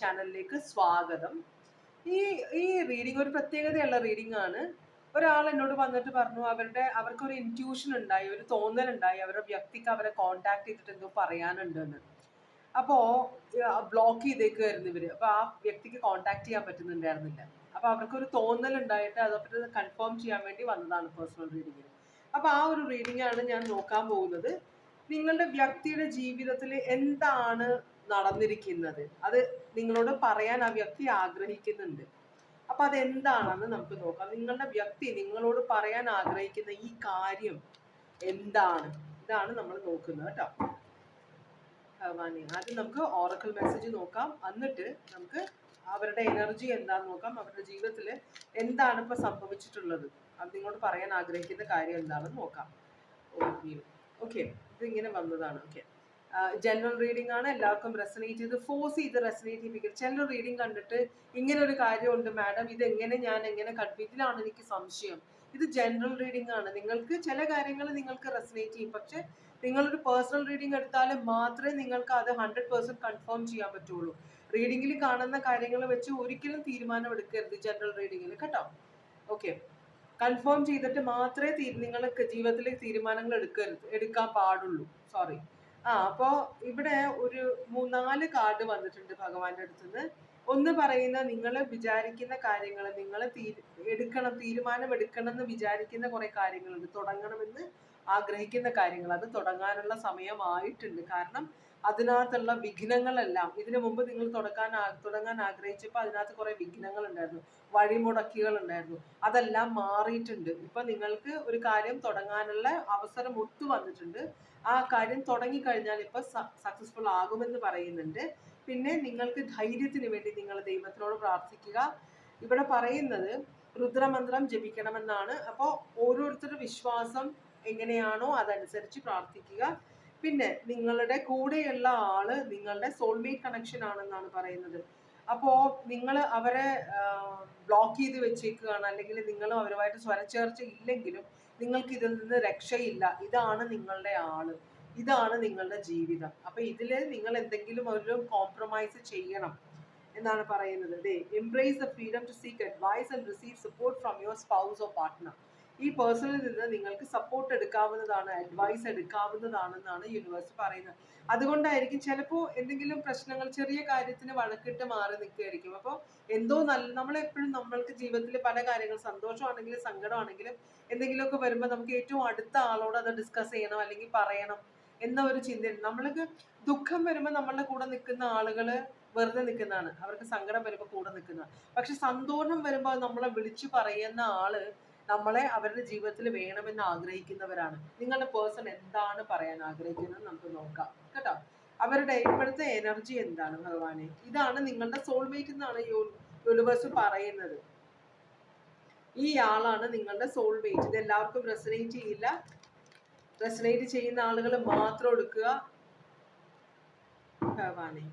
ചാനലിലേക്ക് സ്വാഗതം. ഈ ഈ റീഡിംഗ് ഒരു പ്രത്യേകതയുള്ള റീഡിംഗ് ആണ്. ഒരാൾ എന്നോട് വന്നിട്ട് പറഞ്ഞു അവരുടെ അവർക്കൊരു ഇന്റ്യൂഷൻ ഉണ്ടായി ഒരു തോന്നൽ ഉണ്ടായി അവരുടെ വ്യക്തിക്ക് അവരെ കോണ്ടാക്ട് ചെയ്തിട്ട് എന്തോ പറയാനുണ്ട് എന്ന് അപ്പോൾ ബ്ലോക്ക് ചെയ്തേക്കുമായിരുന്നു ഇവർ. അപ്പോൾ ആ വ്യക്തിക്ക് കോണ്ടാക്ട് ചെയ്യാൻ പറ്റുന്നുണ്ടായിരുന്നില്ല. അപ്പോൾ അവർക്കൊരു തോന്നൽ ഉണ്ടായിട്ട് അതേപ്പറ്റി കൺഫേം ചെയ്യാൻ വേണ്ടി വന്നതാണ് പേഴ്സണൽ റീഡിങ്ങിന് അപ്പോൾ ആ ഒരു റീഡിംഗ് ആണ് ഞാൻ നോക്കാൻ പോകുന്നത്. നിങ്ങളുടെ വ്യക്തിയുടെ ജീവിതത്തിൽ എന്താണ് നടന്നിരിക്കുന്നത്. അത് നിങ്ങളോട് പറയാൻ ആ വ്യക്തി ആഗ്രഹിക്കുന്നുണ്ട്. അപ്പൊ അതെന്താണെന്ന് നമുക്ക് നോക്കാം. നിങ്ങളുടെ വ്യക്തി നിങ്ങളോട് പറയാൻ ആഗ്രഹിക്കുന്ന ഈ കാര്യം എന്താണ്? ഇതാണ് നമ്മൾ നോക്കുന്നത് കേട്ടോ. ഭഗവാനെ ആദ്യം നമുക്ക് ഓറക്കൽ മെസ്സേജ് നോക്കാം. എന്നിട്ട് നമുക്ക് അവരുടെ എനർജി എന്താന്ന് നോക്കാം. അവരുടെ ജീവിതത്തിൽ എന്താണ് ഇപ്പൊ സംഭവിച്ചിട്ടുള്ളത്? അത് നിങ്ങളോട് പറയാൻ ആഗ്രഹിക്കുന്ന കാര്യം എന്താണെന്ന് നോക്കാം. ഓക്കെ ഇതിങ്ങനെ വന്നതാണ്. ഓക്കെ ജനറൽ റീഡിംഗ് ആണ്. എല്ലാവർക്കും റെസനേറ്റ് ചെയ്ത് ഫോഴ്സ് ചെയ്ത് റെസനേറ്റ് ചെയ്യിപ്പിക്കുക ജനറൽ റീഡിംഗ് കണ്ടിട്ട് ഇങ്ങനെ ഒരു കാര്യമുണ്ട് മാഡം ഇത് എങ്ങനെ ഞാൻ എങ്ങനെ ഇതിലാണ് എനിക്ക് സംശയം. ഇത് ജനറൽ റീഡിംഗ് ആണ്. നിങ്ങൾക്ക് ചില കാര്യങ്ങൾ നിങ്ങൾക്ക് റെസനേറ്റ് ചെയ്യും. പക്ഷെ നിങ്ങളൊരു പേഴ്സണൽ റീഡിംഗ് എടുത്താൽ മാത്രമേ നിങ്ങൾക്ക് അത് ഹൺഡ്രഡ് പേഴ്സെന്റ് കൺഫേം ചെയ്യാൻ പറ്റുള്ളൂ. റീഡിങ്ങിൽ കാണുന്ന കാര്യങ്ങൾ വെച്ച് ഒരിക്കലും തീരുമാനം എടുക്കരുത് ജനറൽ റീഡിങ്ങിൽ കേട്ടോ? ഓക്കെ കൺഫേം ചെയ്തിട്ട് മാത്രമേ നിങ്ങൾക്ക് ജീവിതത്തിലെ തീരുമാനങ്ങൾ എടുക്കരുത്. എടുക്കാൻ പാടുള്ളൂ. സോറി ആ അപ്പോൾ ഇവിടെ ഒരു മൂന്നാൽ കാർഡ് വന്നിട്ടുണ്ട് ഭഗവാന്റെ അടുത്തുനിന്ന് ഒന്ന് പറയുന്ന നിങ്ങൾ വിചാരിക്കുന്ന കാര്യങ്ങൾ നിങ്ങൾ എടുക്കണം തീരുമാനം എടുക്കണം എന്ന് വിചാരിക്കുന്ന കുറെ കാര്യങ്ങളുണ്ട്. തുടങ്ങണമെന്ന് ആഗ്രഹിക്കുന്ന കാര്യങ്ങൾ. അത് തുടങ്ങാനുള്ള സമയമായിട്ടുണ്ട്. കാരണം അതിനകത്തുള്ള വിഘ്നങ്ങളെല്ലാം ഇതിനു മുമ്പ് നിങ്ങൾ തുടക്കാൻ തുടങ്ങാൻ ആഗ്രഹിച്ചപ്പോൾ അതിനകത്ത് കുറെ വിഘ്നങ്ങൾ ഉണ്ടായിരുന്നു വഴിമുടക്കികൾ ഉണ്ടായിരുന്നു അതെല്ലാം മാറിയിട്ടുണ്ട്. ഇപ്പൊ നിങ്ങൾക്ക് ഒരു കാര്യം തുടങ്ങാനുള്ള അവസരം ഒത്തു വന്നിട്ടുണ്ട്. ആ കാര്യം തുടങ്ങിക്കഴിഞ്ഞാൽ ഇപ്പൊ സക്സസ്ഫുൾ ആകുമെന്ന് പറയുന്നുണ്ട്. പിന്നെ നിങ്ങൾക്ക് ധൈര്യത്തിന് വേണ്ടി നിങ്ങൾ ദൈവത്തിനോട് പ്രാർത്ഥിക്കുക. ഇവിടെ പറയുന്നത് രുദ്രമന്ത്രം ജപിക്കണമെന്നാണ്. അപ്പോൾ ഓരോരുത്തരുടെ വിശ്വാസം എങ്ങനെയാണോ അതനുസരിച്ച് പ്രാർത്ഥിക്കുക. പിന്നെ നിങ്ങളുടെ കൂടെയുള്ള ആൾ നിങ്ങളുടെ സോൾമേറ്റ് കണക്ഷൻ ആണെന്നാണ് പറയുന്നത്. അപ്പോ നിങ്ങൾ അവരെ ബ്ലോക്ക് ചെയ്ത് വെച്ചേക്കുകയാണ്. അല്ലെങ്കിൽ നിങ്ങൾ അവരുമായിട്ട് സ്വരച്ചേർച്ച ഇല്ലെങ്കിലും നിങ്ങൾക്ക് ഇതിൽ നിന്ന് രക്ഷയില്ല. ഇതാണ് നിങ്ങളുടെ ആൾ. ഇതാണ് നിങ്ങളുടെ ജീവിതം. അപ്പൊ ഇതിൽ നിങ്ങൾ എന്തെങ്കിലും ഒരു കോംപ്രമൈസ് ചെയ്യണം എന്നാണ് പറയുന്നത്. ദേ embrace the freedom to seek advice and receive support from your spouse or partner ഈ പേഴ്സണിൽ നിന്ന് നിങ്ങൾക്ക് സപ്പോർട്ട് എടുക്കാവുന്നതാണ് അഡ്വൈസ് എടുക്കാവുന്നതാണെന്നാണ് യൂണിവേഴ്സ് പറയുന്നത്. അതുകൊണ്ടായിരിക്കും ചിലപ്പോൾ എന്തെങ്കിലും പ്രശ്നങ്ങൾ ചെറിയ കാര്യത്തിന് വഴക്കിട്ട് മാറി നിൽക്കുകയായിരിക്കും അപ്പോൾ എന്തോ നല്ല നമ്മളെപ്പോഴും നമ്മൾക്ക് ജീവിതത്തിൽ പല കാര്യങ്ങൾ സന്തോഷമാണെങ്കിലും സങ്കടമാണെങ്കിലും എന്തെങ്കിലുമൊക്കെ വരുമ്പോൾ നമുക്ക് ഏറ്റവും അടുത്ത ആളോട് അത് ഡിസ്കസ് ചെയ്യണം അല്ലെങ്കിൽ പറയണം എന്ന ഒരു ചിന്തയുണ്ട്. നമ്മൾക്ക് ദുഃഖം വരുമ്പോൾ നമ്മളുടെ കൂടെ നിൽക്കുന്ന ആളുകൾ വെറുതെ നിൽക്കുന്നതാണ്. അവർക്ക് സങ്കടം വരുമ്പോൾ കൂടെ നിൽക്കുന്നതാണ്. പക്ഷെ സന്തോഷം വരുമ്പോൾ നമ്മളെ വിളിച്ചു പറയുന്ന ആൾ നമ്മളെ അവരുടെ ജീവിതത്തിൽ വേണമെന്ന് ആഗ്രഹിക്കുന്നവരാണ്. നിങ്ങളുടെ പേഴ്സൺ എന്താണ് പറയാൻ ആഗ്രഹിക്കുന്നത് നമുക്ക് നോക്കാം. കേട്ടോ? അവരുടെ ഇപ്പോഴത്തെ എനർജി എന്താണ് ഭഗവാനെ? ഇതാണ് നിങ്ങളുടെ സോൾമേറ്റ് എന്നാണ് യൂണിവേഴ്സ് പറയുന്നത്. ഈ ആളാണ് നിങ്ങളുടെ സോൾമേറ്റ് ഇത് എല്ലാവർക്കും റെസനേറ്റ് ചെയ്യില്ല. റെസനേറ്റ് ചെയ്യുന്ന ആളുകൾ മാത്രം എടുക്കുക ഭഗവാനെ.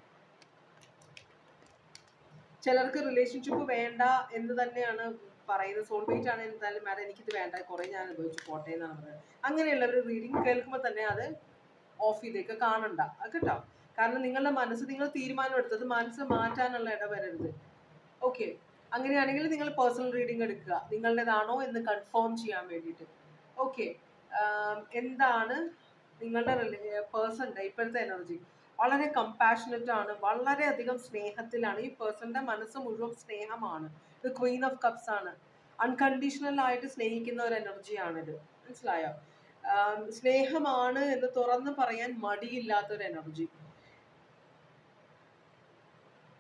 ചിലർക്ക് റിലേഷൻഷിപ്പ് വേണ്ട എന്ന് തന്നെയാണ് പറയുന്നത് സോൾമേറ്റ് ആണ് എന്തായാലും മാഡം എനിക്കിത് വേണ്ട കുറേ ഞാൻ അനുഭവിച്ചു പോട്ടെ എന്നാണ് പറയുന്നത് അങ്ങനെയുള്ളവർ റീഡിങ് കേൾക്കുമ്പോൾ തന്നെ അത് ഓഫ് ചെയ്തേക്ക് കാണണ്ട. അത് കേട്ടോ. കാരണം നിങ്ങളുടെ മനസ്സ് നിങ്ങൾ തീരുമാനം എടുത്തത് മനസ്സ് മാറ്റാനുള്ള ഇടവരരുത് ഓക്കെ അങ്ങനെയാണെങ്കിൽ നിങ്ങൾ പേഴ്സണൽ റീഡിംഗ് എടുക്കുക. നിങ്ങളുടേതാണോ എന്ന് കൺഫേം ചെയ്യാൻ വേണ്ടിയിട്ട്. ഓക്കെ എന്താണ് നിങ്ങളുടെ പേഴ്സണിന്റെ ഇപ്പോഴത്തെ എനർജി വളരെ കമ്പാഷനറ്റ് ആണ് വളരെ അധികം സ്നേഹത്തിലാണ് ഈ പേഴ്സണിന്റെ മനസ്സ് മുഴുവൻ സ്നേഹമാണ്. ഇത് ക്വീൻ ഓഫ് കപ്സ് ആണ്. അൺകണ്ടീഷണൽ ആയിട്ട് സ്നേഹിക്കുന്ന ഒരു എനർജിയാണിത് മനസ്സിലായോ? സ്നേഹമാണ് എന്ന് തുറന്ന് പറയാൻ മടിയില്ലാത്ത ഒരു എനർജി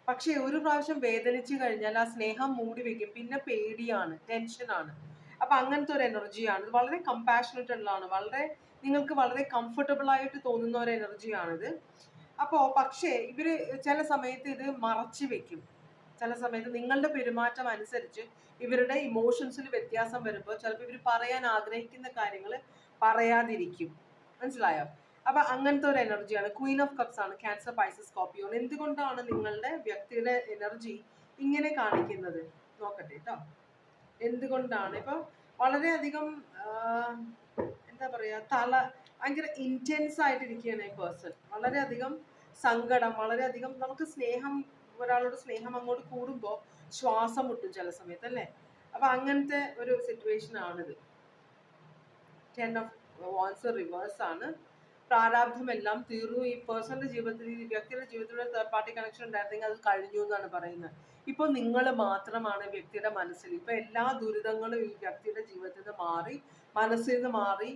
പക്ഷേ ഒരു പ്രാവശ്യം വേദനിച്ചു കഴിഞ്ഞാൽ ആ സ്നേഹം മൂടി വെക്കും. പിന്നെ പേടിയാണ് ടെൻഷനാണ് അപ്പൊ അങ്ങനത്തെ ഒരു എനർജിയാണ് ഇത് വളരെ കമ്പാഷനറ്റ് ഉള്ളതാണ്. വളരെ നിങ്ങൾക്ക് വളരെ കംഫർട്ടബിൾ ആയിട്ട് തോന്നുന്ന ഒരു എനർജിയാണിത് അപ്പോ പക്ഷേ ഇവർ ചില സമയത്ത് ഇത് മറച്ചു വെക്കും. ചില സമയത്ത് നിങ്ങളുടെ പെരുമാറ്റം അനുസരിച്ച് ഇവരുടെ ഇമോഷൻസിൽ വ്യത്യാസം വരുമ്പോൾ ചിലപ്പോൾ ഇവർ പറയാൻ ആഗ്രഹിക്കുന്ന കാര്യങ്ങൾ പറയാതിരിക്കും. മനസ്സിലായോ? അപ്പൊ അങ്ങനത്തെ ഒരു എനർജിയാണ് ക്വീൻ ഓഫ് കപ്സ് ആണ്. ക്യാൻസർ പൈസസ് സ്കോപ്പിയോൺ എന്തുകൊണ്ടാണ് നിങ്ങളുടെ വ്യക്തിയുടെ എനർജി ഇങ്ങനെ കാണിക്കുന്നത്? നോക്കട്ടെ കേട്ടോ എന്തുകൊണ്ടാണ്? ഇപ്പൊ വളരെയധികം എന്താ പറയാ തല ഭയങ്കര ഇന്റൻസ് ആയിട്ടിരിക്കുകയാണ് ഈ പേഴ്സൺ വളരെയധികം സങ്കടം വളരെയധികം നമുക്ക് സ്നേഹം ഒരാളോട് സ്നേഹം അങ്ങോട്ട് കൂടുമ്പോൾ ശ്വാസം മുട്ടും ചില സമയത്ത് അല്ലേ? അപ്പൊ അങ്ങനത്തെ ഒരു സിറ്റുവേഷൻ ആണിത്. ടെൻ ഓഫ് വാൻസ് റിവേഴ്സ് ആണ്. പ്രാരാബ്ധം എല്ലാം തീർന്നു. ഈ പേഴ്സണിന്റെ ജീവിതത്തിൽ ഈ വ്യക്തിയുടെ ജീവിതത്തിലൂടെ തേർഡ് പാർട്ടി കണക്ഷൻ ഉണ്ടായിരുന്നെങ്കിൽ അത് കഴിഞ്ഞു എന്നാണ് പറയുന്നത്. ഇപ്പൊ നിങ്ങൾ മാത്രമാണ് വ്യക്തിയുടെ മനസ്സിൽ. ഇപ്പൊ എല്ലാ ദുരിതങ്ങളും ഈ വ്യക്തിയുടെ ജീവിതത്തിൽ നിന്ന് മാറി മനസ്സിൽ നിന്ന് മാറി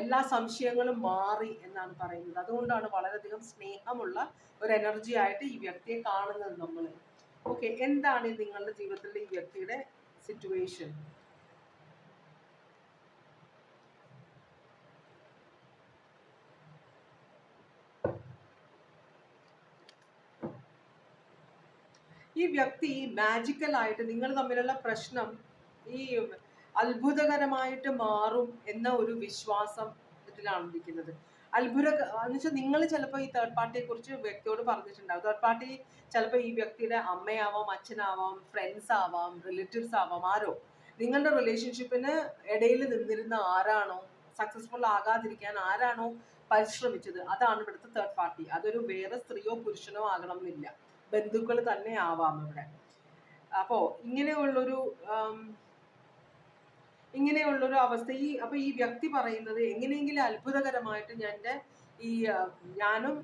എല്ലാ സംശയങ്ങളും മാറി എന്നാണ് പറയുന്നത്. അതുകൊണ്ടാണ് വളരെയധികം സ്നേഹമുള്ള ഒരു എനർജി ആയിട്ട് ഈ വ്യക്തിയെ കാണുന്നത് നമ്മൾ ഓക്കെ എന്താണ് നിങ്ങളുടെ ജീവിതത്തിലെ ഈ വ്യക്തിയുടെ സിറ്റുവേഷൻ ഈ വ്യക്തി മാജിക്കൽ ആയിട്ട് നിങ്ങൾ തമ്മിലുള്ള പ്രശ്നം ഈ അത്ഭുതകരമായിട്ട് മാറും എന്ന ഒരു വിശ്വാസം ഇതിലാണ് ഇരിക്കുന്നത് അത്ഭുത എന്ന് വെച്ചാൽ നിങ്ങൾ ചിലപ്പോൾ ഈ തേർഡ് പാർട്ടിയെ കുറിച്ച് വ്യക്തിയോട് പറഞ്ഞിട്ടുണ്ടാവും. തേർഡ് പാർട്ടി ചിലപ്പോൾ ഈ വ്യക്തിയുടെ അമ്മയാവാം അച്ഛനാവാം ഫ്രണ്ട്സ് ആവാം റിലേറ്റീവ്സ് ആവാം ആരോ. നിങ്ങളുടെ റിലേഷൻഷിപ്പിന് ഇടയിൽ നിന്നിരുന്ന ആരാണോ സക്സസ്ഫുൾ ആകാതിരിക്കാൻ ആരാണോ പരിശ്രമിച്ചത് അതാണ് ഇവിടുത്തെ തേർഡ് പാർട്ടി അതൊരു വേറെ സ്ത്രീയോ പുരുഷനോ ആകണം എന്നില്ല ബന്ധുക്കൾ തന്നെ ആവാം ഇവിടെ. അപ്പോൾ ഇങ്ങനെയുള്ളൊരു ഇങ്ങനെയുള്ളൊരു അവസ്ഥ. ഈ അപ്പൊ ഈ വ്യക്തി പറയുന്നത് എങ്ങനെയെങ്കിലും അത്ഭുതകരമായിട്ട് ഞാൻ എന്റെ ഈ ഞാനും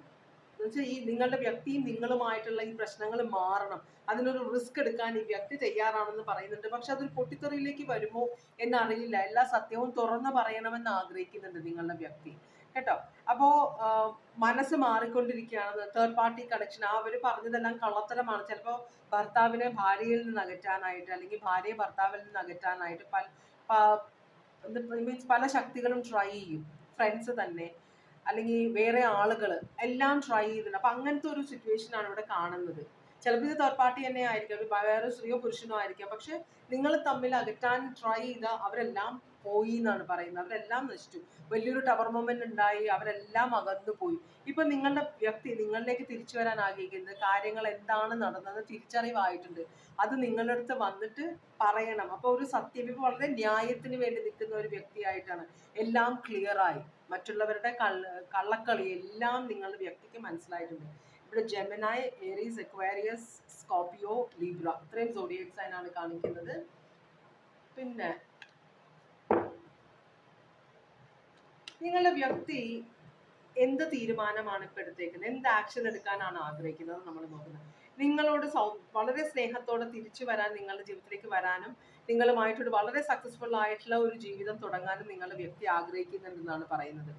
എന്നുവെച്ചാൽ ഈ നിങ്ങളുടെ വ്യക്തിയും നിങ്ങളുമായിട്ടുള്ള ഈ പ്രശ്നങ്ങൾ മാറണം. അതിനൊരു റിസ്ക് എടുക്കാൻ ഈ വ്യക്തി തയ്യാറാണെന്ന് പറയുന്നുണ്ട്. പക്ഷെ അതൊരു പൊട്ടിത്തെറിയിലേക്ക് വരുമോ എന്നറിയില്ല. എല്ലാ സത്യവും തുറന്ന് പറയണമെന്ന് ആഗ്രഹിക്കുന്നുണ്ട് നിങ്ങളുടെ വ്യക്തി. കേട്ടോ? അപ്പോ മനസ്സ് മാറിക്കൊണ്ടിരിക്കുകയാണ്. തേർഡ് പാർട്ടി കണക്ഷൻ ആ അവർ പറഞ്ഞതെല്ലാം കള്ളത്തരമാണ്. ചിലപ്പോൾ ഭർത്താവിനെ ഭാര്യയിൽ നിന്ന് അകറ്റാനായിട്ട് അല്ലെങ്കിൽ ഭാര്യയെ ഭർത്താവിൽ നിന്ന് അകറ്റാനായിട്ട് പല മീൻസ് പല ശക്തികളും ട്രൈ ചെയ്യും. ഫ്രണ്ട്സ് തന്നെ. അല്ലെങ്കിൽ വേറെ ആളുകൾ എല്ലാം ട്രൈ ചെയ്തിട്ടുണ്ട് അപ്പം അങ്ങനത്തെ ഒരു സിറ്റുവേഷൻ ആണ് ഇവിടെ കാണുന്നത്. ചിലപ്പോൾ ഇത് തേർഡ് പാർട്ടി തന്നെ ആയിരിക്കും. വേറെ സ്ത്രീയോ പുരുഷനോ ആയിരിക്കാം. പക്ഷെ നിങ്ങൾ തമ്മിൽ അകറ്റാൻ ട്രൈ ചെയ്ത അവരെല്ലാം പോയി എന്നാണ് പറയുന്നത്. അവരെല്ലാം നശിച്ചു. വലിയൊരു ടവർ മൊമെന്റ് ഉണ്ടായി. അവരെല്ലാം അകന്നു പോയി. ഇപ്പൊ നിങ്ങളുടെ വ്യക്തി നിങ്ങളിലേക്ക് തിരിച്ചു വരാൻ ആഗ്രഹിക്കുന്നത് കാര്യങ്ങൾ എന്താണ് നടന്നത് തിരിച്ചറിവായിട്ടുണ്ട്. അത് നിങ്ങളുടെ അടുത്ത് വന്നിട്ട് പറയണം. അപ്പൊ ഒരു സത്യം ഇപ്പൊ വളരെ ന്യായത്തിന് വേണ്ടി നിൽക്കുന്ന ഒരു വ്യക്തിയായിട്ടാണ്. എല്ലാം ക്ലിയറായി മറ്റുള്ളവരുടെ കള്ള കള്ളക്കളി എല്ലാം നിങ്ങളുടെ വ്യക്തിക്ക് മനസ്സിലായിട്ടുണ്ട്. ഇവിടെ Gemini Aries Aquarius Scorpio Libra. ഇത്രയും സോഡിയക് ആയിട്ടാണ് കാണിക്കുന്നത്. പിന്നെ നിങ്ങളുടെ വ്യക്തി എന്ത് തീരുമാനമാണ് ഇപ്പൊ എടുത്തേക്കുന്നത്? എന്ത് ആക്ഷൻ എടുക്കാനാണ് ആഗ്രഹിക്കുന്നത് നമ്മൾ നോക്കുന്നത്? നിങ്ങളോട് സൗ വളരെ സ്നേഹത്തോടെ തിരിച്ചു വരാൻ നിങ്ങളുടെ ജീവിതത്തിലേക്ക് വരാനും നിങ്ങളുമായിട്ടൊരു വളരെ സക്സസ്ഫുൾ ആയിട്ടുള്ള ഒരു ജീവിതം തുടങ്ങാനും നിങ്ങളുടെ വ്യക്തി ആഗ്രഹിക്കുന്നുണ്ടെന്നാണ് പറയുന്നത്.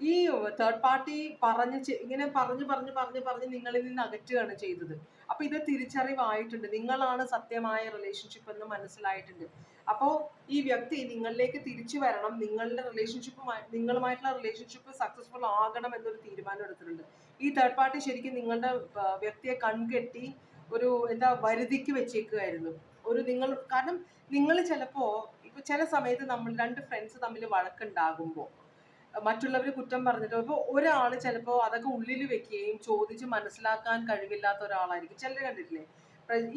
ഈ തേർഡ് പാർട്ടി പറഞ്ഞ് ഇങ്ങനെ പറഞ്ഞു പറഞ്ഞു പറഞ്ഞു പറഞ്ഞ് നിങ്ങളിൽ നിന്ന് അകറ്റുകയാണ് ചെയ്തത്. അപ്പൊ ഇത് തിരിച്ചറിവായിട്ടുണ്ട്. നിങ്ങളാണ് സത്യമായ റിലേഷൻഷിപ്പ് എന്ന് മനസ്സിലായിട്ടുണ്ട്. അപ്പോ ഈ വ്യക്തി നിങ്ങളിലേക്ക് തിരിച്ചു വരണം. നിങ്ങളുടെ റിലേഷൻഷിപ്പുമായി നിങ്ങളുമായിട്ടുള്ള റിലേഷൻഷിപ്പ് സക്സസ്ഫുൾ ആകണം എന്നൊരു തീരുമാനം എടുത്തിട്ടുണ്ട്. ഈ തേർഡ് പാർട്ടി ശരിക്കും നിങ്ങളുടെ വ്യക്തിയെ കൺകെട്ടി ഒരു എന്താ വരുതിക്ക് വെച്ചേക്കുകയായിരുന്നു ഒരു നിങ്ങൾ കാരണം നിങ്ങൾ ചിലപ്പോ ഇപ്പൊ ചില സമയത്ത് നമ്മൾ രണ്ട് ഫ്രണ്ട്സ് തമ്മിൽ വഴക്കുണ്ടാകുമ്പോൾ മറ്റുള്ളവർ കുറ്റം പറഞ്ഞിട്ട് ഇപ്പോൾ ഒരാൾ ചിലപ്പോൾ അതൊക്കെ ഉള്ളിൽ വെക്കുകയും ചോദിച്ച് മനസ്സിലാക്കാൻ കഴിവില്ലാത്ത ഒരാളായിരിക്കും. ചിലർ കണ്ടിട്ടില്ലേ?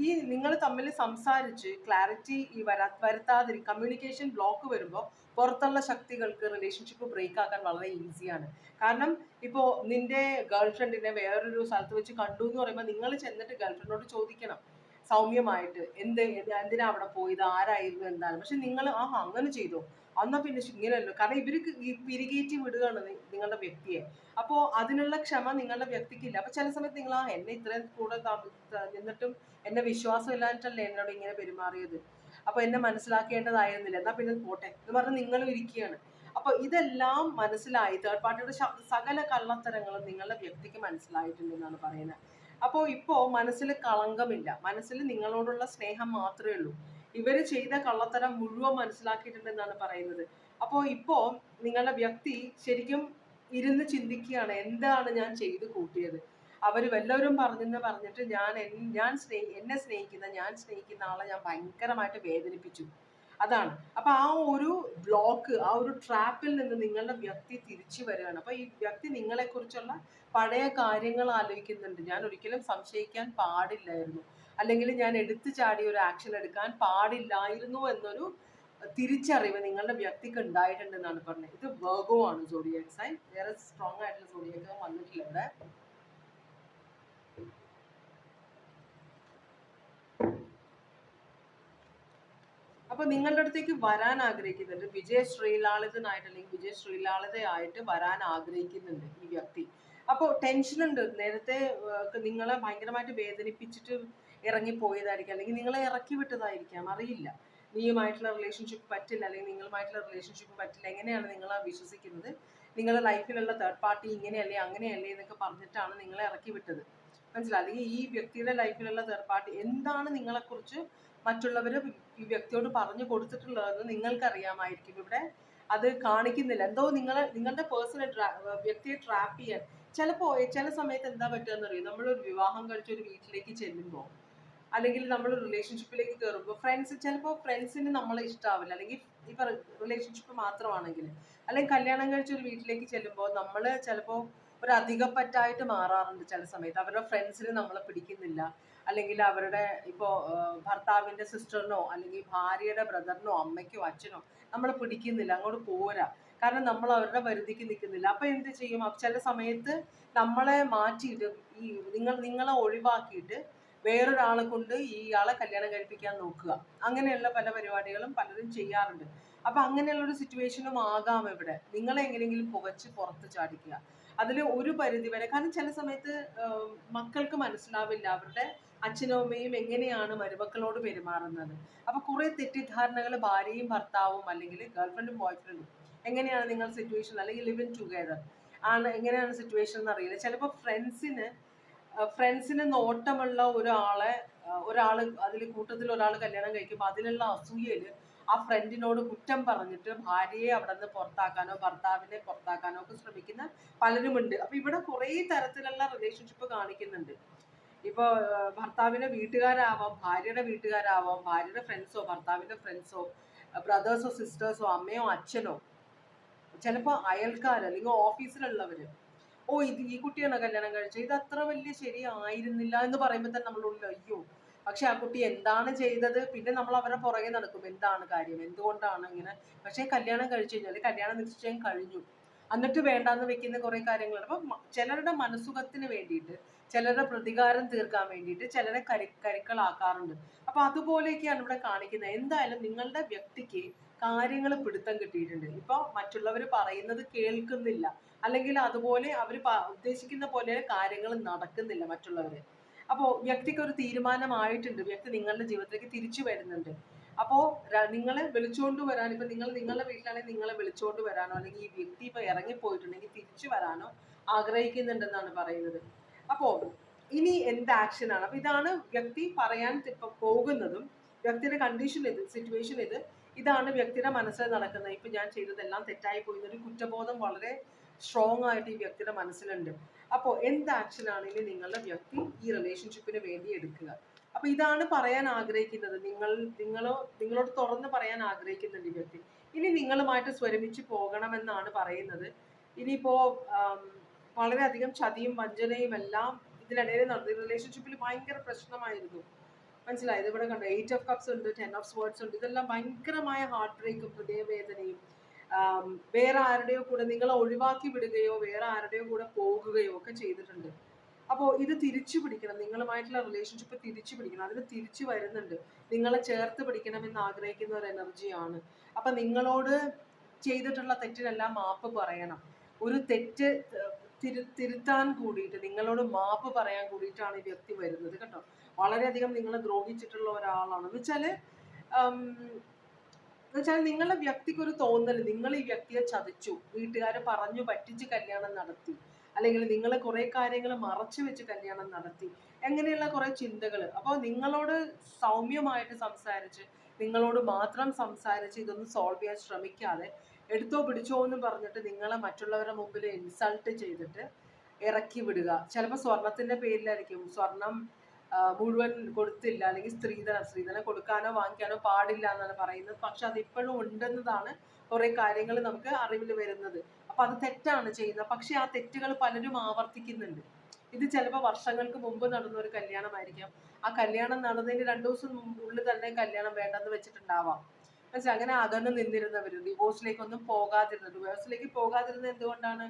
ഈ നിങ്ങൾ തമ്മിൽ സംസാരിച്ച് ക്ലാരിറ്റി ഈ വരാ വരുത്താതിരി കമ്മ്യൂണിക്കേഷൻ ബ്ലോക്ക് വരുമ്പോൾ പുറത്തുള്ള ശക്തികൾക്ക് റിലേഷൻഷിപ്പ് ബ്രേക്ക് ആക്കാൻ വളരെ ഈസിയാണ്. കാരണം ഇപ്പോൾ നിന്റെ ഗേൾ ഫ്രണ്ടിനെ വേറൊരു സ്ഥലത്ത് വെച്ച് കണ്ടു എന്ന് പറയുമ്പോൾ നിങ്ങൾ ചെന്നിട്ട് ഗേൾ ഫ്രണ്ടിനോട് ചോദിക്കണം. സൗമ്യമായിട്ട് എന്ത് എന്തിനാ അവിടെ പോയത്? ആരായിരുന്നു? എന്താണ്? പക്ഷെ നിങ്ങൾ ആ അങ്ങനെ ചെയ്തോ? എന്നാ പിന്നെ ഇങ്ങനെയല്ലോ. കാരണം ഇവർക്ക് പിരികേറ്റി വിടുകയാണ് നിങ്ങളുടെ വ്യക്തിയെ. അപ്പോൾ അതിനുള്ള ക്ഷമ നിങ്ങളുടെ വ്യക്തിക്കില്ല. അപ്പൊ ചില സമയത്ത് നിങ്ങൾ ആ എന്നെ ഇത്രയും കൂടെ നിന്നിട്ടും എന്നെ വിശ്വാസം ഇല്ലാഞ്ഞിട്ടല്ലേ എന്നോട് ഇങ്ങനെ പെരുമാറിയത്. അപ്പൊ എന്നെ മനസ്സിലാക്കേണ്ടതായിരുന്നില്ല. എന്നാ പിന്നെ പോട്ടെ. എന്ന് പറഞ്ഞ് നിങ്ങളും ഇരിക്കുകയാണ്. അപ്പൊ ഇതെല്ലാം മനസ്സിലായി. തേർഡ് പാർട്ടിയുടെ സകല കള്ളത്തരങ്ങളും നിങ്ങളുടെ വ്യക്തിക്ക് മനസ്സിലായിട്ടുണ്ടെന്നാണ് പറയുന്നത്. അപ്പോൾ ഇപ്പോ മനസ്സിൽ കളങ്കമില്ല. മനസ്സിൽ നിങ്ങളോടുള്ള സ്നേഹം മാത്രമേ ഉള്ളൂ. ഇവർ ചെയ്ത കള്ളത്തരം മുഴുവൻ മനസ്സിലാക്കിയിട്ടുണ്ടെന്നാണ് പറയുന്നത്. അപ്പോൾ ഇപ്പോ നിങ്ങളുടെ വ്യക്തി ശരിക്കും ഇരുന്ന് ചിന്തിക്കുകയാണ് എന്താണ് ഞാൻ ചെയ്തു കൂട്ടിയത്? അവർ വല്ലവരും പറഞ്ഞെന്ന് പറഞ്ഞിട്ട് ഞാൻ ഞാൻ സ്നേഹി എന്നെ സ്നേഹിക്കുന്ന ഞാൻ സ്നേഹിക്കുന്ന ആളെ ഞാൻ ഭയങ്കരമായിട്ട് വേദനിപ്പിച്ചു. അതാണ്. അപ്പൊ ആ ഒരു ബ്ലോക്ക് ആ ഒരു ട്രാപ്പിൽ നിന്ന് നിങ്ങളുടെ വ്യക്തി തിരിച്ചു വരികയാണ്. അപ്പൊ ഈ വ്യക്തി നിങ്ങളെ കുറിച്ചുള്ള പഴയ കാര്യങ്ങൾ ആലോചിക്കുന്നുണ്ട്. ഞാൻ ഒരിക്കലും സംശയിക്കാൻ പാടില്ലായിരുന്നു. അല്ലെങ്കിൽ ഞാൻ എടുത്തു ചാടി ഒരു ആക്ഷൻ എടുക്കാൻ പാടില്ലായിരുന്നു എന്നൊരു തിരിച്ചറിവ് നിങ്ങളുടെ വ്യക്തിക്ക് ഉണ്ടായിട്ടുണ്ട് എന്നാണ് പറഞ്ഞത്. ഇത് വേഗോ ആണ് സോഡിയക് സൈൻ വേറെ സ്ട്രോങ് ആയിട്ടുള്ള സോഡിയക് വന്നിട്ടില്ല ഇവിടെ. അപ്പൊ നിങ്ങളുടെ അടുത്തേക്ക് വരാൻ ആഗ്രഹിക്കുന്നുണ്ട്. വിജയ ശ്രീലാളിതനായിട്ട് അല്ലെങ്കിൽ വിജയ ശ്രീലാളിതയായിട്ട് വരാൻ ആഗ്രഹിക്കുന്നുണ്ട് ഈ വ്യക്തി. അപ്പോൾ ടെൻഷൻ ഉണ്ട്. നേരത്തെ നിങ്ങളെ ഭയങ്കരമായിട്ട് വേദനിപ്പിച്ചിട്ട് ഇറങ്ങിപ്പോയതായിരിക്കാം അല്ലെങ്കിൽ നിങ്ങളെ ഇറക്കി വിട്ടതായിരിക്കാം അറിയില്ല. നീയുമായിട്ടുള്ള റിലേഷൻഷിപ്പ് പറ്റില്ല അല്ലെങ്കിൽ നിങ്ങളുമായിട്ടുള്ള റിലേഷൻഷിപ്പ് പറ്റില്ല. എങ്ങനെയാണ് നിങ്ങൾ വിശ്വസിക്കുന്നത്? നിങ്ങളുടെ ലൈഫിലുള്ള തേർഡ് പാർട്ടി ഇങ്ങനെയല്ലേ അങ്ങനെയല്ലേ എന്നൊക്കെ പറഞ്ഞിട്ടാണ് നിങ്ങളെ ഇറക്കി വിട്ടത്. മനസ്സിലായി? അല്ലെങ്കിൽ ഈ വ്യക്തിയുടെ ലൈഫിലുള്ള തേർഡ് പാർട്ടി എന്താണ് നിങ്ങളെക്കുറിച്ച് മറ്റുള്ളവർ ഈ വ്യക്തിയോട് പറഞ്ഞു കൊടുത്തിട്ടുള്ളതെന്ന് നിങ്ങൾക്ക് അറിയാമായിരിക്കും ഇവിടെ. അത് കാണിക്കുന്നില്ല. എന്തോ നിങ്ങളെ നിങ്ങളുടെ പേഴ്സണൽ വ്യക്തിയെ ട്രാപ്പ് ചെയ്യാൻ. ചിലപ്പോൾ ചില സമയത്ത് എന്താ പറ്റുക നമ്മൾ നമ്മളൊരു വിവാഹം കഴിച്ച ഒരു വീട്ടിലേക്ക് ചെല്ലുമ്പോൾ അല്ലെങ്കിൽ നമ്മൾ റിലേഷൻഷിപ്പിലേക്ക് കയറുമ്പോൾ ഫ്രണ്ട്സ് ചിലപ്പോൾ ഫ്രണ്ട്സിന് നമ്മളെ ഇഷ്ടാവില്ല. അല്ലെങ്കിൽ ഇപ്പം റിലേഷൻഷിപ്പ് മാത്രമാണെങ്കിൽ. അല്ലെങ്കിൽ കല്യാണം കഴിച്ച ഒരു വീട്ടിലേക്ക് ചെല്ലുമ്പോൾ നമ്മൾ ചിലപ്പോൾ ഒരു അധികപ്പറ്റായിട്ട് മാറാറുണ്ട് ചില സമയത്ത്. അവരുടെ ഫ്രണ്ട്സിന് നമ്മളെ പിടിക്കുന്നില്ല. അല്ലെങ്കിൽ അവരുടെ ഇപ്പോൾ ഭർത്താവിന്റെ സിസ്റ്ററിനോ അല്ലെങ്കിൽ ഭാര്യയുടെ ബ്രദറിനോ അമ്മയ്ക്കോ അച്ഛനോ നമ്മളെ പിടിക്കുന്നില്ല. അങ്ങോട്ട് പോരാ. കാരണം നമ്മൾ അവരുടെ പരിധിക്ക് നിൽക്കുന്നില്ല. അപ്പൊ എന്ത് ചെയ്യും? ചില സമയത്ത് നമ്മളെ മാറ്റിയിട്ട് ഈ നിങ്ങൾ നിങ്ങളെ ഒഴിവാക്കിയിട്ട് വേറൊരാളെ കൊണ്ട് ഇയാളെ കല്യാണം കഴിപ്പിക്കാൻ നോക്കുക. അങ്ങനെയുള്ള പല പരിപാടികളും പലരും ചെയ്യാറുണ്ട്. അപ്പൊ അങ്ങനെയുള്ള ഒരു സിറ്റുവേഷനും ആകാം ഇവിടെ. നിങ്ങൾ എങ്ങനെയെങ്കിലും പുകച്ച് പുറത്ത് ചാടിക്കുക. അതിൽ ഒരു പരിധി വരെ കാരണം ചില സമയത്ത് മക്കൾക്ക് മനസ്സിലാവില്ല അവരുടെ അച്ഛനും അമ്മയും എങ്ങനെയാണ് മരുമക്കളോട് പെരുമാറുന്നത്. അപ്പൊ കുറെ തെറ്റിദ്ധാരണകൾ ഭാര്യയും ഭർത്താവും അല്ലെങ്കിൽ ഗേൾഫ്രണ്ടും ബോയ്ഫ്രണ്ടും എങ്ങനെയാണ് നിങ്ങൾ സിറ്റുവേഷൻ അല്ലെങ്കിൽ ലിവ് ഇൻ ടുഗെദർ ആണ് എങ്ങനെയാണ് സിറ്റുവേഷൻ എന്ന് അറിയില്ല. ചിലപ്പോൾ ഫ്രണ്ട്സിന് ഫ്രണ്ട്സിന് നോട്ടമുള്ള ഒരാളെ ഒരാൾ അതിൽ കൂട്ടത്തിൽ ഒരാൾ കല്യാണം കഴിക്കുമ്പോൾ അതിലുള്ള അസൂയയിൽ ആ ഫ്രണ്ടിനോട് കുറ്റം പറഞ്ഞിട്ട് ഭാര്യയെ അവിടെ നിന്ന് പുറത്താക്കാനോ ഭർത്താവിനെ പുറത്താക്കാനോ ഒക്കെ ശ്രമിക്കുന്ന പലരുമുണ്ട്. അപ്പൊ ഇവിടെ കുറേ തരത്തിലുള്ള റിലേഷൻഷിപ്പ് കാണിക്കുന്നുണ്ട്. ഇപ്പൊ ഏർ ഭർത്താവിന്റെ വീട്ടുകാരാവാം ഭാര്യയുടെ വീട്ടുകാരാവാം ഭാര്യയുടെ ഫ്രണ്ട്സോ ഭർത്താവിന്റെ ഫ്രണ്ട്സോ ബ്രദേഴ്സോ സിസ്റ്റേഴ്സോ അമ്മയോ അച്ഛനോ ചിലപ്പോ അയൽക്കാർ അല്ലെങ്കിൽ ഓഫീസിലുള്ളവര് ഓ ഇത് ഈ കുട്ടിയാണ് കല്യാണം കഴിച്ചത്. ഇത് അത്ര വലിയ ശരിയായിരുന്നില്ല എന്ന് പറയുമ്പോൾ തന്നെ നമ്മളുള്ളിൽ അയ്യോ പക്ഷെ ആ കുട്ടി എന്താണ് ചെയ്തത്? പിന്നെ നമ്മൾ അവരുടെ പുറകെ നടക്കും എന്താണ് കാര്യം? എന്തുകൊണ്ടാണ് ഇങ്ങനെ? പക്ഷേ കല്യാണം കഴിച്ചു കഴിഞ്ഞാൽ കല്യാണം നിശ്ചയം കഴിഞ്ഞു. എന്നിട്ട് വേണ്ടാന്ന് വെക്കുന്ന കുറെ കാര്യങ്ങളുണ്ട് അപ്പൊ ചിലരുടെ മനസുഖത്തിന് വേണ്ടിയിട്ട് ചിലരുടെ പ്രതികാരം തീർക്കാൻ വേണ്ടിയിട്ട് ചിലരെ കരി കരുക്കളാക്കാറുണ്ട്. അപ്പൊ അതുപോലെയൊക്കെയാണ് ഇവിടെ കാണിക്കുന്നത്. എന്തായാലും നിങ്ങളുടെ വ്യക്തിക്ക് കാര്യങ്ങൾ പിടുത്തം കിട്ടിയിട്ടുണ്ട്. ഇപ്പൊ മറ്റുള്ളവർ പറയുന്നത് കേൾക്കുന്നില്ല. അല്ലെങ്കിൽ അതുപോലെ അവർ ഉദ്ദേശിക്കുന്ന പോലെ കാര്യങ്ങൾ നടക്കുന്നില്ല മറ്റുള്ളവര്. അപ്പോ വ്യക്തിക്ക് ഒരു തീരുമാനമായിട്ടുണ്ട്. വ്യക്തി നിങ്ങളുടെ ജീവിതത്തിലേക്ക് തിരിച്ചു വരുന്നുണ്ട്. അപ്പോ നിങ്ങളെ വിളിച്ചുകൊണ്ട് വരാൻ ഇപ്പൊ നിങ്ങൾ നിങ്ങളുടെ വീട്ടിലാണെങ്കിൽ നിങ്ങളെ വിളിച്ചുകൊണ്ട് വരാനോ അല്ലെങ്കിൽ ഈ വ്യക്തി ഇപ്പൊ ഇറങ്ങിപ്പോയിട്ടുണ്ടെങ്കിൽ തിരിച്ചു വരാനോ ആഗ്രഹിക്കുന്നുണ്ടെന്നാണ് പറയുന്നത്. അപ്പോ ഇനി എന്ത് ആക്ഷൻ ആണ്? അപ്പൊ ഇതാണ് വ്യക്തി പറയാൻ പോകുന്നതും വ്യക്തിയുടെ കണ്ടീഷൻ ഇത് സിറ്റുവേഷൻ ഇത്. ഇതാണ് വ്യക്തിയുടെ മനസ്സിൽ നടക്കുന്നത്. ഇപ്പൊ ഞാൻ ചെയ്തതെല്ലാം തെറ്റായി പോയി എന്നൊരു കുറ്റബോധം വളരെ സ്ട്രോങ് ആയിട്ട് ഈ വ്യക്തിയുടെ മനസ്സിലുണ്ട്. അപ്പോൾ എന്ത് ഇനി നിങ്ങളുടെ വ്യക്തി ഈ റിലേഷൻഷിപ്പിന് വേണ്ടി എടുക്കുക. അപ്പൊ ഇതാണ് പറയാൻ ആഗ്രഹിക്കുന്നത്. നിങ്ങൾ നിങ്ങളോ നിങ്ങളോട് തുറന്ന് പറയാൻ ആഗ്രഹിക്കുന്നുണ്ട് ഈ വ്യക്തി. ഇനി നിങ്ങളുമായിട്ട് സ്വരമിച്ച് പോകണമെന്നാണ് പറയുന്നത്. ഇനിയിപ്പോ വളരെ വളരെയധികം ചതിയും വഞ്ചനയും എല്ലാം ഇതിനിടയിൽ നടന്നു റിലേഷൻഷിപ്പിൽ ഭയങ്കര പ്രശ്നമായിരുന്നു. മനസ്സിലായത് ഇവിടെ കണ്ടോ? എയ്റ്റ് ഓഫ് കപ്സ് ഉണ്ട് ടെൻ ഓഫ് സ്വേർഡ്സ് ഉണ്ട്. ഇതെല്ലാം ഭയങ്കരമായ ഹാർട്ട് ബ്രേക്കും ഹൃദയവേദനയും വേറെ ആരുടെയോ കൂടെ നിങ്ങളെ ഒഴിവാക്കി വിടുകയോ വേറെ ആരുടെയോ കൂടെ പോകുകയോ ഒക്കെ ചെയ്തിട്ടുണ്ട്. അപ്പോൾ ഇത് തിരിച്ചു പിടിക്കണം. നിങ്ങളുമായിട്ടുള്ള റിലേഷൻഷിപ്പ് തിരിച്ചു പിടിക്കണം. അതിന് തിരിച്ചു വരുന്നുണ്ട്. നിങ്ങളെ ചേർത്ത് പിടിക്കണമെന്ന് ആഗ്രഹിക്കുന്ന ഒരു എനർജിയാണ് അപ്പൊ നിങ്ങളോട് ചെയ്തിട്ടുള്ള തെറ്റിനെല്ലാം മാപ്പ് പറയണം. ഒരു തെറ്റ് തിരു തിരുത്താൻ കൂടിയിട്ട് നിങ്ങളോട് മാപ്പ് പറയാൻ കൂടിയിട്ടാണ് ഈ വ്യക്തി വരുന്നത് കേട്ടോ. വളരെയധികം നിങ്ങളെ ദ്രോഹിച്ചിട്ടുള്ള ഒരാളാണ്. എന്ന് വെച്ചാൽ ഉം, എന്ന് വെച്ചാൽ നിങ്ങളുടെ വ്യക്തിക്ക് ഒരു തോന്നൽ നിങ്ങൾ ഈ വ്യക്തിയെ ചതിച്ചു വീട്ടുകാരെ പറഞ്ഞു പറ്റിച്ച് കല്യാണം നടത്തി അല്ലെങ്കിൽ നിങ്ങൾ കുറെ കാര്യങ്ങൾ മറച്ചു വെച്ച് കല്യാണം നടത്തി അങ്ങനെയുള്ള കുറെ ചിന്തകൾ അപ്പോൾ നിങ്ങളോട് സൗമ്യമായിട്ട് സംസാരിച്ച് നിങ്ങളോട് മാത്രം സംസാരിച്ച് ഇതൊന്നും സോൾവ് ചെയ്യാൻ ശ്രമിക്കാതെ എടുത്തോ പിടിച്ചോ എന്ന് പറഞ്ഞിട്ട് നിങ്ങളെ മറ്റുള്ളവരുടെ മുമ്പിൽ ഇൻസൾട്ട് ചെയ്തിട്ട് ഇറക്കി വിടുക. ചിലപ്പോൾ സ്വർണത്തിന്റെ പേരിലായിരിക്കും. സ്വർണം മുഴുവൻ കൊടുത്തില്ല. അല്ലെങ്കിൽ സ്ത്രീധനം സ്ത്രീധനം കൊടുക്കാനോ വാങ്ങിക്കാനോ പാടില്ല എന്നാണ് പറയുന്നത്. പക്ഷെ അത് ഇപ്പോഴും ഉണ്ടെന്നതാണ് കുറെ കാര്യങ്ങൾ നമുക്ക് അറിവിൽ വരുന്നത്. അപ്പൊ അത് തെറ്റാണ് ചെയ്യുന്നത്. പക്ഷെ ആ തെറ്റുകൾ പലരും ആവർത്തിക്കുന്നുണ്ട്. ഇത് ചിലപ്പോൾ വർഷങ്ങൾക്ക് മുമ്പ് നടന്ന ഒരു കല്യാണമായിരിക്കാം. ആ കല്യാണം നടന്നതിന് രണ്ടു ദിവസം ഉള്ളിൽ തന്നെ കല്യാണം വേണ്ടെന്ന് വെച്ചിട്ടുണ്ടാവാം. പക്ഷെ അങ്ങനെ അകന്ന് നിന്നിരുന്നവർ ഡിവോഴ്സിലേക്കൊന്നും പോകാതിരുന്നത് ഡിവോഴ്സിലേക്ക് പോകാതിരുന്നത് എന്തുകൊണ്ടാണ്?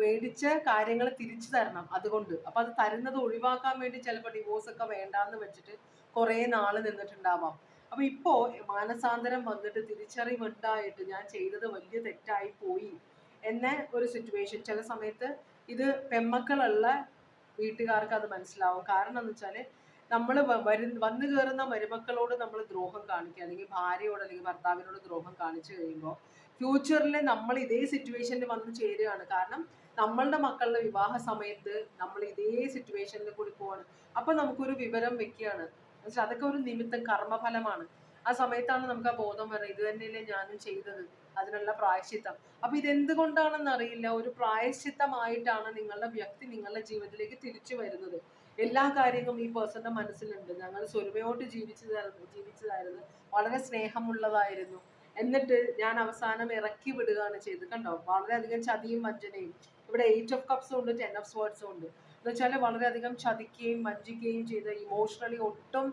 മേടിച്ച കാര്യങ്ങൾ തിരിച്ചു തരണം അതുകൊണ്ട്. അപ്പൊ അത് തരുന്നത് ഒഴിവാക്കാൻ വേണ്ടി ചിലപ്പോൾ ഡിവോഴ്സ് ഒക്കെ വേണ്ടാന്ന് വെച്ചിട്ട് കുറേ നാൾ നിന്നിട്ടുണ്ടാവാം. അപ്പൊ ഇപ്പോ മാനസാന്തരം വന്നിട്ട് തിരിച്ചറിവുണ്ടായിട്ട് ഞാൻ ചെയ്തത് വലിയ തെറ്റായി പോയി എന്ന ഒരു സിറ്റുവേഷൻ ചില സമയത്ത് ഇത് പെമ്മക്കളുള്ള വീട്ടുകാർക്ക് അത് മനസ്സിലാവും. കാരണം എന്ന് വെച്ചാൽ നമ്മൾ വരു വന്നു കയറുന്ന മരുമക്കളോട് നമ്മൾ ദ്രോഹം കാണിക്കുക. അല്ലെങ്കിൽ ഭാര്യയോട് അല്ലെങ്കിൽ ഭർത്താവിനോട് ദ്രോഹം കാണിച്ചു കഴിയുമ്പോൾ ഫ്യൂച്ചറിൽ നമ്മൾ ഇതേ സിറ്റുവേഷനിൽ വന്ന് ചേരുകയാണ്. കാരണം നമ്മളുടെ മക്കളുടെ വിവാഹ സമയത്ത് നമ്മൾ ഇതേ സിറ്റുവേഷനിൽ കൂടി പോവാണ്. അപ്പൊ നമുക്കൊരു വിവരം വെക്കുകയാണ്. അതൊക്കെ ഒരു നിമിത്തം കർമ്മഫലമാണ്. ആ സമയത്താണ് നമുക്ക് ആ ബോധം വരുന്നത്. ഇത് തന്നെയല്ലേ ഞാനും ചെയ്തത്. അതിനുള്ള പ്രായശ്ചിത്തം. അപ്പൊ ഇതെന്തുകൊണ്ടാണെന്ന് അറിയില്ല. ഒരു പ്രായശ്ചിത്തമായിട്ടാണ് നിങ്ങളുടെ വ്യക്തി നിങ്ങളുടെ ജീവിതത്തിലേക്ക് തിരിച്ചു വരുന്നത്. എല്ലാ കാര്യങ്ങളും ഈ പേഴ്സന്റെ മനസ്സിലുണ്ട്. ഞങ്ങൾ സ്വരുമയോട്ട് ജീവിച്ചതായിരുന്നു ജീവിച്ചതായിരുന്നു. വളരെ സ്നേഹമുള്ളതായിരുന്നു. എന്നിട്ട് ഞാൻ അവസാനം ഇറക്കി വിടുകയാണ് ചെയ്തത്. കണ്ടോ? വളരെയധികം ചതിയും വഞ്ചനയും. ഇവിടെ എയ്റ്റ് ഓഫ് കപ്സും ഉണ്ട് ടെൻ ഓഫ് സ്വേർഡ്സും ഉണ്ട്. എന്ന് വളരെയധികം ചതിക്കുകയും വഞ്ചിക്കുകയും ചെയ്ത ഇമോഷണലി ഒട്ടും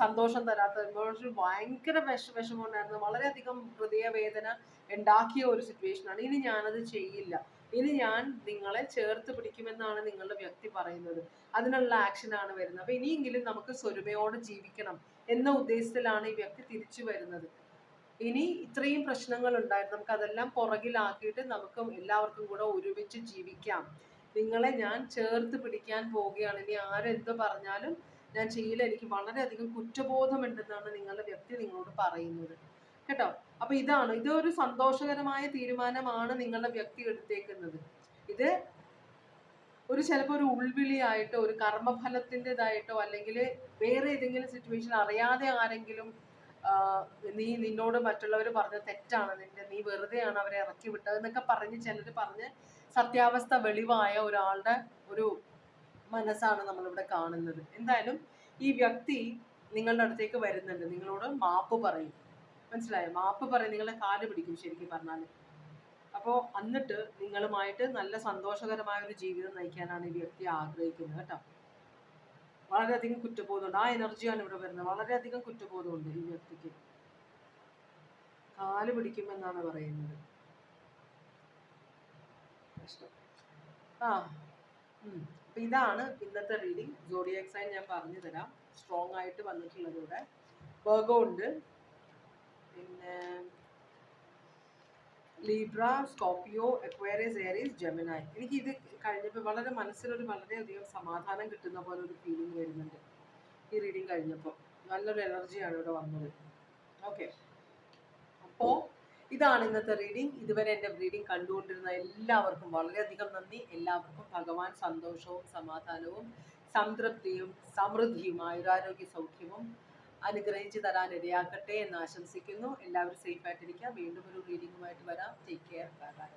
സന്തോഷം തരാത്ത ഇമോഷണൽ ഭയങ്കര വിഷ വിഷമമുണ്ടായിരുന്നു വളരെയധികം ഹൃദയവേദന ഉണ്ടാക്കിയ ഒരു സിറ്റുവേഷനാണ് ഇനി ഞാനത് ചെയ്യില്ല. ഇനി ഞാൻ നിങ്ങളെ ചേർത്ത് പിടിക്കുമെന്നാണ് നിങ്ങളുടെ വ്യക്തി പറയുന്നത്. അതിനുള്ള ആക്ഷനാണ് വരുന്നത്. അപ്പൊ ഇനിയെങ്കിലും നമുക്ക് സ്വരുമയോടെ ജീവിക്കണം എന്ന ഉദ്ദേശത്തിലാണ് ഈ വ്യക്തി തിരിച്ചു വരുന്നത്. ഇനി ഇത്രയും പ്രശ്നങ്ങൾ ഉണ്ടായിരുന്നു നമുക്ക് അതെല്ലാം പുറകിലാക്കിയിട്ട് നമുക്ക് എല്ലാവർക്കും കൂടെ ഒരുമിച്ച് ജീവിക്കാം. നിങ്ങളെ ഞാൻ ചേർത്ത് പിടിക്കാൻ പോവുകയാണ്. ഇനി ആരെന്ത് പറഞ്ഞാലും ഞാൻ ചെയ്യില്ല. എനിക്ക് വളരെയധികം കുറ്റബോധമുണ്ടെന്നാണ് നിങ്ങളുടെ വ്യക്തി നിങ്ങളോട് പറയുന്നത്. കേട്ടോ? അപ്പൊ ഇതാണ്. ഇതൊരു സന്തോഷകരമായ തീരുമാനമാണ് നിങ്ങളുടെ വ്യക്തി എടുത്തേക്കുന്നത്. ഇത് ഒരു ചിലപ്പോൾ ഒരു ഉൾവിളിയായിട്ടോ ഒരു കർമ്മഫലത്തിന്റെതായിട്ടോ അല്ലെങ്കിൽ വേറെ ഏതെങ്കിലും സിറ്റുവേഷൻ അറിയാതെ ആരെങ്കിലും നീ നിന്നോട് മറ്റുള്ളവർ പറഞ്ഞ തെറ്റാണ്. നിന്റെ നീ വെറുതെയാണ് അവരെ ഇറക്കി വിട്ടത് എന്നൊക്കെ പറഞ്ഞ് ചിലർ പറഞ്ഞ് സത്യാവസ്ഥ വെളിവായ ഒരാളുടെ ഒരു മനസ്സാണ് നമ്മളിവിടെ കാണുന്നത്. എന്തായാലും ഈ വ്യക്തി നിങ്ങളുടെ അടുത്തേക്ക് വരുന്നുണ്ട്. നിങ്ങളോട് മാപ്പ് പറയും. മനസ്സിലായോ? മാപ്പ് പറയും. നിങ്ങളെ കാൽ പിടിക്കും ശരിക്കും പറഞ്ഞാൽ അപ്പോൾ എന്നിട്ട് നിങ്ങളുമായിട്ട് നല്ല സന്തോഷകരമായ ഒരു ജീവിതം നയിക്കാനാണ് ഈ വ്യക്തി ആഗ്രഹിക്കുന്നത് കേട്ടോ. വളരെയധികം കുറ്റബോധമുണ്ട്. ആ എനർജിയാണ് ഇവിടെ വരുന്നത്. വളരെയധികം കുറ്റബോധമുണ്ട് ഈ വ്യക്തിക്ക്. കാൽ പിടിക്കുമെന്നാണ് പറയുന്നത്. ആ ഉം. ഇതാണ് ഇന്നത്തെ റീഡിംഗ് ജോഡിയക് സൈൻ ഞാൻ പറഞ്ഞു തരാം. സ്ട്രോങ് ആയിട്ട് വന്നിട്ടുള്ളത് ഇവിടെ ബർഗോ ഉണ്ട്. പിന്നെ Libra Scorpio Aquarius Aries Gemini എനിക്ക് ഇത് കഴിഞ്ഞപ്പോൾ വളരെ മനസ്സിലൊരു വളരെയധികം സമാധാനം കിട്ടുന്ന പോലെ ഒരു ഫീലിംഗ് വരുന്നുണ്ട്. ഈ റീഡിങ് കഴിഞ്ഞപ്പോൾ നല്ലൊരു എനർജിയാണ് ഇവിടെ വന്നത്. ഓക്കെ അപ്പോൾ ഇതാണ് ഇന്നത്തെ റീഡിംഗ് ഇതുവരെ എന്റെ റീഡിംഗ് കണ്ടുകൊണ്ടിരുന്ന എല്ലാവർക്കും വളരെയധികം നന്ദി. എല്ലാവർക്കും ഭഗവാൻ സന്തോഷവും സമാധാനവും സംതൃപ്തിയും സമൃദ്ധിയും ആയുരാരോഗ്യ സൗഖ്യവും അനുഗ്രഹിച്ച് തരാൻ ഇടയാക്കട്ടെ എന്ന് ആശംസിക്കുന്നു. എല്ലാവരും സേഫ് ആയിട്ടിരിക്കാം വീണ്ടും ഒരു റീഡിങ്ങുമായിട്ട് വരാം. Take care bye bye